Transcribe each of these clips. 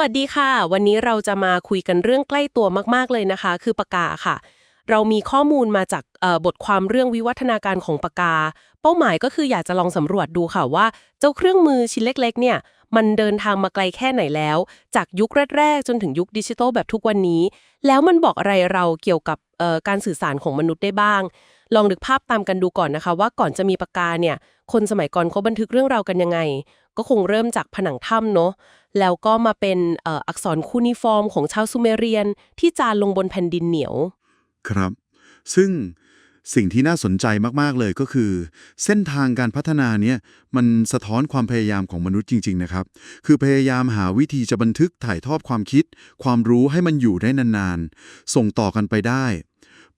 วัสดีค่ะ วันนี้เราจะมาคุยกันเรื่องใกล้ตัวมากๆเลยนะคะ คือปากกาค่ะ เรามีข้อมูลมาจากบทความเรื่องวิวัฒนาการของปากกา เป้าหมายก็คืออยากจะลองสำรวจดูค่ะว่า เจ้าเครื่องมือชิ้นเล็ก ๆ เนี่ย มันเดินทางมาไกลแค่ไหนแล้ว จากยุคแรกๆจนถึงยุคดิจิทัลแบบทุกวันนี้ แล้วมันบอกอะไรเราเกี่ยวกับการสื่อสารของมนุษย์ได้บ้าง ลองนึกภาพตามกันดูก่อนนะคะ ว่าก่อนจะมีปากกาเนี่ย คนสมัยก่อนเขาบันทึกเรื่องราวกันยังไง ก็คงเริ่มจากผนังถ้ำเนาะแล้วก็มาเป็นอ,อ,อักษรคูนิฟอร์มของชาวซูเมเรียน ที่จานลงบนแผ่นดินเหนียว ครับ ซึ่งสิ่งที่น่าสนใจมาก ๆ เลยก็คือ เส้นทางการพัฒนาเนี่ยมันสะท้อนความพยายามของมนุษย์จริง ๆ นะครับ คือพยายามหาวิธีจะบันทึกถ่ายทอดความคิด ความรู้ให้มันอยู่ได้นาน ๆ ส่งต่อกันไปได้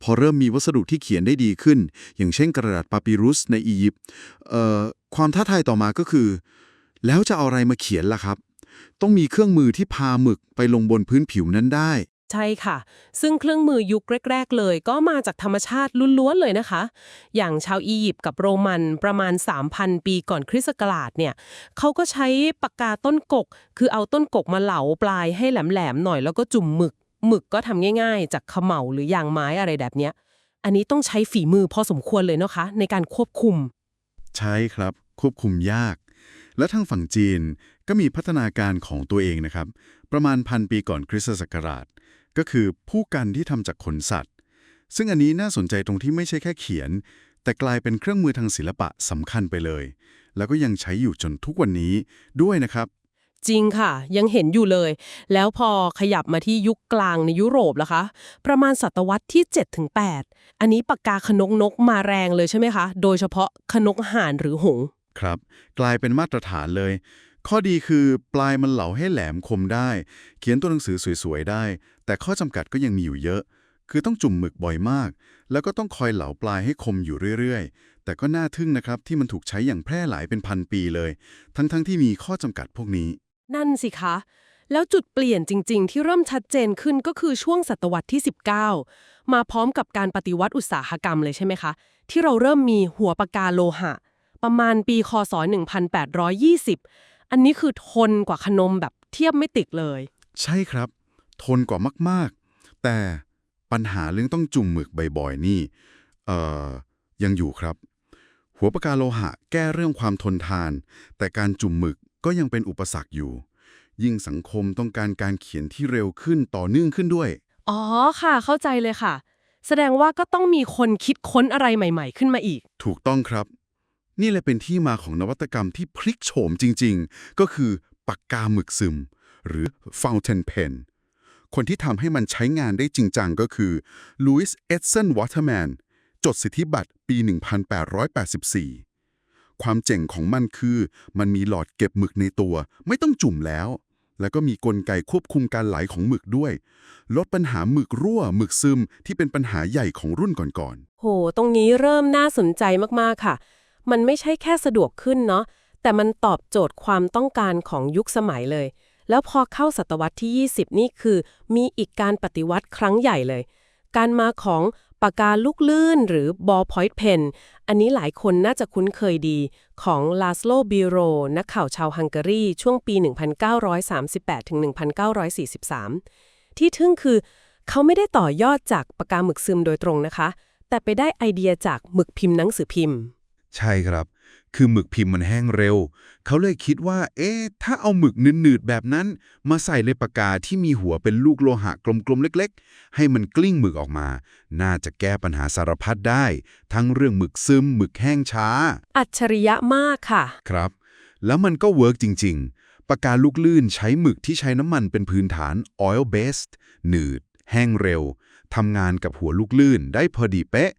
พอเริ่มมีวัสดุที่เขียนได้ดีขึ้น อย่างเช่นกระดาษปาปิรุสในอียิปต์ความท้าทายต่อมาก็คือ แล้วจะเอาอะไรมาเขียนล่ะครับ ต้องมีเครื่องมือที่พาหมึกไปลงบนพื้นผิวนั้นได้ ใช่ค่ะ ซึ่งเครื่องมือยุคแรก ๆ เลย ก็มาจากธรรมชาติล้วนๆเลยนะคะ อย่างชาวอียิปต์กับโรมันประมาณ 3,000 ปีก่อนคริสต์ศักราชเนี่ยเขาก็ใช้ปากกาต้นกก คือเอาต้นกกมาเหลาปลายให้แหลมๆหน่อยแล้วก็จุ่มหมึก หมึกก็ทำง่ายๆ จากขม่าหรือยางไม้อะไรแบบเนี้ย อันนี้ต้องใช้ฝีมือพอสมควรเลยนะคะ ในการควบคุม ใช่ครับ ควบคุมยาก และทางฝั่งจีนก็มีพัฒนาการของตัวเองนะครับ ประมาณพันปีก่อนคริสตศักราช ก็คือผู้กันที่ทำจากขนสัตว์ ซึ่งอันนี้น่าสนใจตรงที่ไม่ใช่แค่เขียน แต่กลายเป็นเครื่องมือทางศิลปะสำคัญไปเลย แล้วก็ยังใช้อยู่จนทุกวันนี้ด้วยนะครับ จริงค่ะ ยังเห็นอยู่เลย แล้วพอขยับมาที่ยุคกลางในยุโรปล่ะคะ ประมาณศตวรรษที่ 7-8 อันนี้ปากกาขนกนกมาแรงเลยใช่ไหมคะ โดยเฉพาะขนกห่านหรือหง ครับ กลายเป็นมาตรฐานเลย ข้อดีคือปลายมันเหลาให้แหลมคมได้ เขียนตัวหนังสือสวยๆได้ แต่ข้อจำกัดก็ยังมีอยู่เยอะ คือต้องจุ่มหมึกบ่อยมาก แล้วก็ต้องคอยเหลาปลายให้คมอยู่เรื่อยๆ แต่ก็น่าทึ่งนะครับที่มันถูกใช้อย่างแพร่หลายเป็นพันปีเลย ทั้งๆที่มีข้อจำกัดพวกนี้ นั่นสิคะ แล้วจุดเปลี่ยนจริง ๆ ที่เริ่มชัดเจนขึ้นก็คือช่วงศตวรรษที่ 19 มาพร้อมกับการปฏิวัติอุตสาหกรรมเลยใช่ไหมคะ ที่เราเริ่มมีหัวปากกาโลหะ ประมาณปีคศ 1820 อันนี้คือทนกว่าขนมแบบเทียบไม่ติดเลย ใช่ครับ ทนกว่ามากๆ แต่ปัญหาเรื่องต้องจุ่มหมึกบ่อยๆนี่เอ่อยังอยู่ครับ หัวปากกาโลหะแก้เรื่องความทนทาน แต่การจุ่มหมึก ก็ยังเป็นอุปสรรคอยู่ ยิ่งสังคมต้องการการเขียนที่เร็วขึ้นต่อเนื่องขึ้นด้วย อ๋อค่ะ เข้าใจเลยค่ะ แสดงว่าก็ต้องมีคนคิดค้นอะไรใหม่ ๆ ขึ้นมาอีก ถูกต้องครับ นี่เลยเป็นที่มาของนวัตกรรมที่พลิกโฉมจริง ๆ ก็คือปากกาหมึกซึม หรือ fountain pen คนที่ทำให้มันใช้งานได้จริงจังก็คือลุยส์เอดสันวอเตอร์แมนจดสิทธิบัตรปี 1884 ความเจ๋งของมันคือ มันมีหลอดเก็บหมึกในตัว ไม่ต้องจุ่มแล้ว แล้วก็มีกลไกควบคุมการไหลของหมึกด้วย ลดปัญหาหมึกรั่วหมึกซึมที่เป็นปัญหาใหญ่ของรุ่นก่อนๆโห ตรงนี้เริ่มน่าสนใจมากๆค่ะ มันไม่ใช่แค่สะดวกขึ้นเนาะแต่มันตอบโจทย์ความต้องการของยุคสมัยเลย แล้วพอเข้าศตวรรษที่ 20 นี่คือ มีอีกการปฏิวัติครั้งใหญ่เลย การมาของ ปากกาลูกลื่นหรือ ballpoint pen อันนี้หลายคนน่าจะคุ้นเคยดีของลาสโลบิโรนักข่าวชาวฮังการี ช่วงปี 1938-1943 ที่ทึ่งคือ เขาไม่ได้ต่อยอดจากปากกาหมึกซึมโดยตรงนะคะ แต่ไปได้ไอเดียจากหมึกพิมพ์หนังสือพิมพ์ ใช่ครับ คือหมึกพิมพ์มันแห้งเร็ว เขาเลยคิดว่า เอ๊ะ ถ้าเอาหมึกหนืดๆแบบนั้น มาใส่ในปากกาที่มีหัวเป็นลูกโลหะกลมๆ เล็กๆ ให้มันกลิ้งหมึกออกมา น่าจะแก้ปัญหาสารพัดได้ ทั้งเรื่องหมึกซึมหมึกแห้งช้า อัจฉริยะมากค่ะ ครับ แล้วมันก็เวิร์กจริง ๆ ปากกาลูกลื่นใช้หมึกที่ใช้น้ำมันเป็นพื้นฐาน oil based หนืด แห้งเร็วทำงานกับหัวลูกลื่นได้พอดีเป๊ะ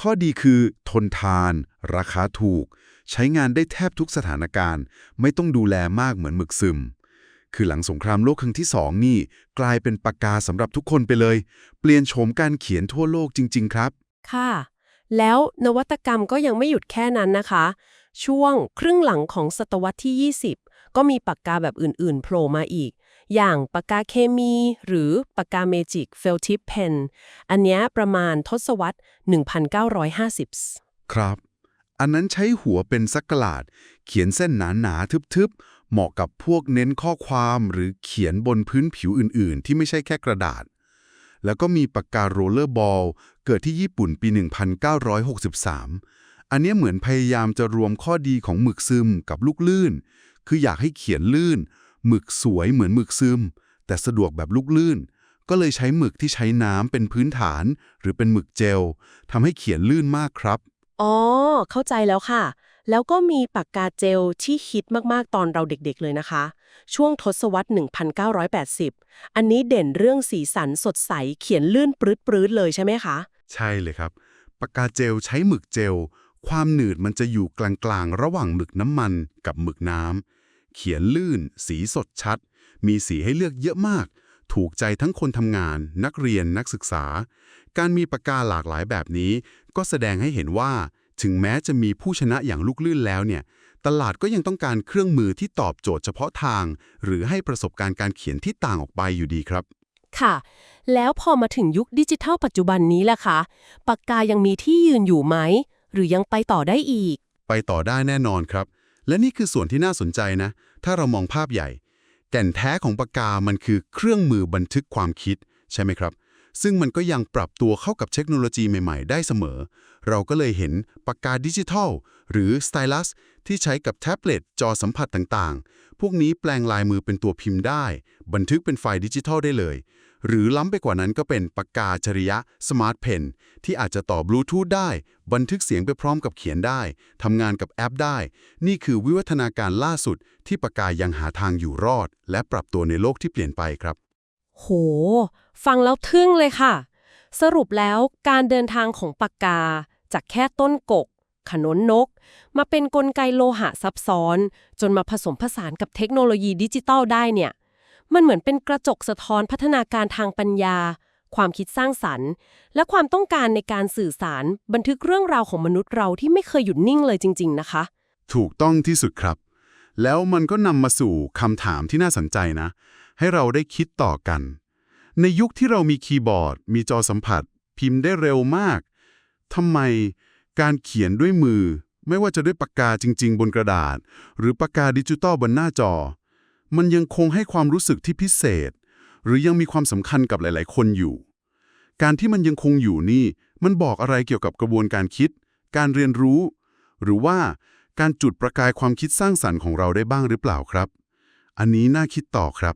ข้อดีคือ ทนทาน ราคาถูก ใช้งานได้แทบทุกสถานการณ์ ไม่ต้องดูแลมากเหมือนหมึกซึม คือหลังสงครามโลกครั้งที่สองนี่ กลายเป็นปากกาสำหรับทุกคนไปเลย เปลี่ยนโฉมการเขียนทั่วโลกจริง ๆ ครับ ค่ะ แล้วนวัตกรรมก็ยังไม่หยุดแค่นั้นนะคะ ช่วงครึ่งหลังของศตวรรษที่ 20 ก็มีปากกาแบบอื่นๆโผล่มาอีก อย่างปากกาเคมี หรือปากกาเมจิกเฟลทิปเพนอันนี้ประมาณทศวรรษ 1950 ครับ อันนั้นใช้หัวเป็นสักกลาด เขียนเส้นหนาๆทึบๆ เหมาะกับพวกเน้นข้อความหรือเขียนบนพื้นผิวอื่นๆ ที่ไม่ใช่แค่กระดาษ แล้วก็มีปากกาโรลเลอร์บอล เกิดที่ญี่ปุ่นปี 1963 อันนี้เหมือนพยายามจะรวมข้อดีของหมึกซึมกับลูกลื่น คืออยากให้เขียนลื่น หมึกสวยเหมือนหมึกซึม แต่สะดวกแบบลูกลื่น ก็เลยใช้หมึกที่ใช้น้ำเป็นพื้นฐาน หรือเป็นหมึกเจลทำให้เขียนลื่นมากครับ อ๋อ เข้าใจแล้วค่ะ แล้วก็มีปากกาเจลที่ฮิตมากๆตอนเราเด็กๆเลยนะคะ ช่วงทศวรรษ 1980 อันนี้เด่นเรื่องสีสันสดใสเขียนลื่นปรื้ดๆเลยใช่ไหมคะ ใช่เลยครับ ปากกาเจลใช้หมึกเจลความหนืดมันจะอยู่กลางๆ ระหว่างหมึกน้ำมันกับหมึกน้ำ เขียนลื่น สีสดชัด มีสีให้เลือกเยอะมาก ถูกใจทั้งคนทำงาน นักเรียนนักศึกษา การมีปากกาหลากหลายแบบนี้ ก็แสดงให้เห็นว่า ถึงแม้จะมีผู้ชนะอย่างลูกลื่นแล้วเนี่ย ตลาดก็ยังต้องการเครื่องมือที่ตอบโจทย์เฉพาะทาง หรือให้ประสบการณ์การเขียนที่ต่างออกไปอยู่ดีครับค่ะ แล้วพอมาถึงยุคดิจิทัลปัจจุบันนี้ล่ะคะปากกายังมีที่ยืนอยู่ไหม หรือยังไปต่อได้อีก ไปต่อได้แน่นอนครับ และนี่คือส่วนที่น่าสนใจนะ ถ้าเรามองภาพใหญ่ แก่นแท้ของปากกามันคือเครื่องมือบันทึกความคิดใช่ไหมครับ ซึ่งมันก็ยังปรับตัวเข้ากับเทคโนโลยีใหม่ๆ ได้เสมอ เราก็เลยเห็นปากกาดิจิทัล หรือสไตลัสที่ใช้กับแท็บเล็ตจอสัมผัสต่างๆ พวกนี้แปลงลายมือเป็นตัวพิมพ์ได้ บันทึกเป็นไฟล์ดิจิทัลได้เลย หรือล้ำไปกว่านั้นก็เป็นปากกาอัจริยะสมาร์ทเพนที่อาจจะต่อบลูทูธได้ บันทึกเสียงไปพร้อมกับเขียนได้ทำงานกับแอปได้ นี่คือวิวัฒนาการล่าสุดที่ปากกายังหาทางอยู่รอด และปรับตัวในโลกที่เปลี่ยนไปครับ โห ฟังแล้วทึ่งเลยค่ะ สรุปแล้วการเดินทางของปากกา จากแค่ต้นกก ขนนนก มาเป็นนกลไกโลหะซับซ้อน จนมาผสมผสานกับเทคโนโลยีดิจิตอลได้เนี่ย มันเหมือนเป็นกระจกสะท้อนพัฒนาการทางปัญญา ความคิดสร้างสรรค์ และความต้องการในการสื่อสารบันทึกเรื่องราวของมนุษย์เราที่ไม่เคยหยุดนิ่งเลยจริง ๆ นะคะ ถูกต้องที่สุดครับ แล้วมันก็นำมาสู่คำถามที่น่าสนใจนะ ให้เราได้คิดต่อกัน ในยุคที่เรามีคีย์บอร์ด มีจอสัมผัส พิมพ์ได้เร็วมากทำไมการเขียนด้วยมือ ไม่ว่าจะด้วยปากกาจริง ๆ บนกระดาษ หรือปากกาดิจิตอลบนหน้าจอ มันยังคงให้ความรู้สึกที่พิเศษ หรือยังมีความสำคัญกับหลาย ๆ คนอยู่ การที่มันยังคงอยู่นี่ มันบอกอะไรเกี่ยวกับกระบวนการคิด การเรียนรู้ หรือว่าการจุดประกายความคิดสร้างสรรค์ของเราได้บ้างหรือเปล่าครับ อันนี้น่าคิดต่อครับ